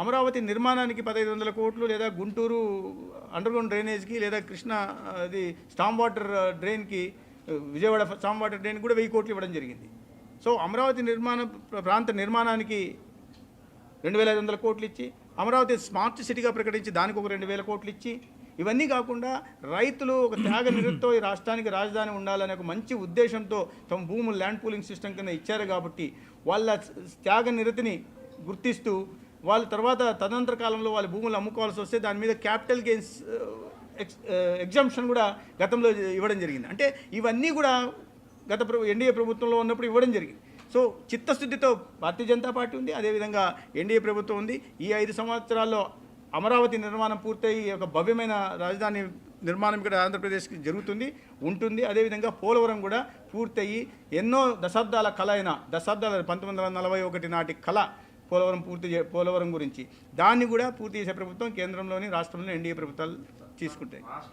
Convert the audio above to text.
అమరావతి నిర్మాణానికి పదహైదు వందల కోట్లు లేదా గుంటూరు అండర్గ్రౌండ్ డ్రైనేజ్కి లేదా కృష్ణ అది స్టామ్ వాటర్ డ్రైన్కి విజయవాడ స్టామ్ వాటర్ డ్రైన్కి కూడా వెయ్యి కోట్లు ఇవ్వడం జరిగింది. సో అమరావతి నిర్మాణ ప్రాంత నిర్మాణానికి రెండు వేల ఐదు వందల కోట్లు ఇచ్చి అమరావతి స్మార్ట్ సిటీగా ప్రకటించి దానికి ఒక రెండు వేల కోట్లు ఇచ్చి ఇవన్నీ కాకుండా రైతులు ఒక త్యాగ నిరుతో ఈ రాష్ట్రానికి రాజధాని ఉండాలనే ఒక మంచి ఉద్దేశంతో తమ భూములు ల్యాండ్ పూలింగ్ సిస్టమ్ కింద ఇచ్చారు కాబట్టి వాళ్ళ త్యాగ నిరతిని గుర్తిస్తూ వాళ్ళ తర్వాత తదనంతర కాలంలో వాళ్ళ భూములు అమ్ముకోవాల్సి వస్తే దాని మీద క్యాపిటల్ గెయిన్స్ ఎగ్జామ్షన్ కూడా గతంలో ఇవ్వడం జరిగింది. అంటే ఇవన్నీ కూడా గత ప్రభు ఎన్డీఏ ప్రభుత్వంలో ఉన్నప్పుడు ఇవ్వడం జరిగింది. సో చిత్తశుద్ధితో భారతీయ జనతా పార్టీ ఉంది అదేవిధంగా ఎన్డీఏ ప్రభుత్వం ఉంది. ఈ ఐదు సంవత్సరాల్లో అమరావతి నిర్మాణం పూర్తయి ఒక భవ్యమైన రాజధాని నిర్మాణం ఇక్కడ ఆంధ్రప్రదేశ్కి జరుగుతుంది ఉంటుంది. అదేవిధంగా పోలవరం కూడా పూర్తయి ఎన్నో దశాబ్దాల కళ అయిన దశాబ్దాల పంతొమ్మిది వందల నలభై ఒకటి నాటి కళ పోలవరం పూర్తి పోలవరం గురించి. దాన్ని కూడా పూర్తి చేసే ప్రభుత్వం కేంద్రంలోని రాష్ట్రంలో ఎన్డీఏ ప్రభుత్వాలు తీసుకుంటాయి.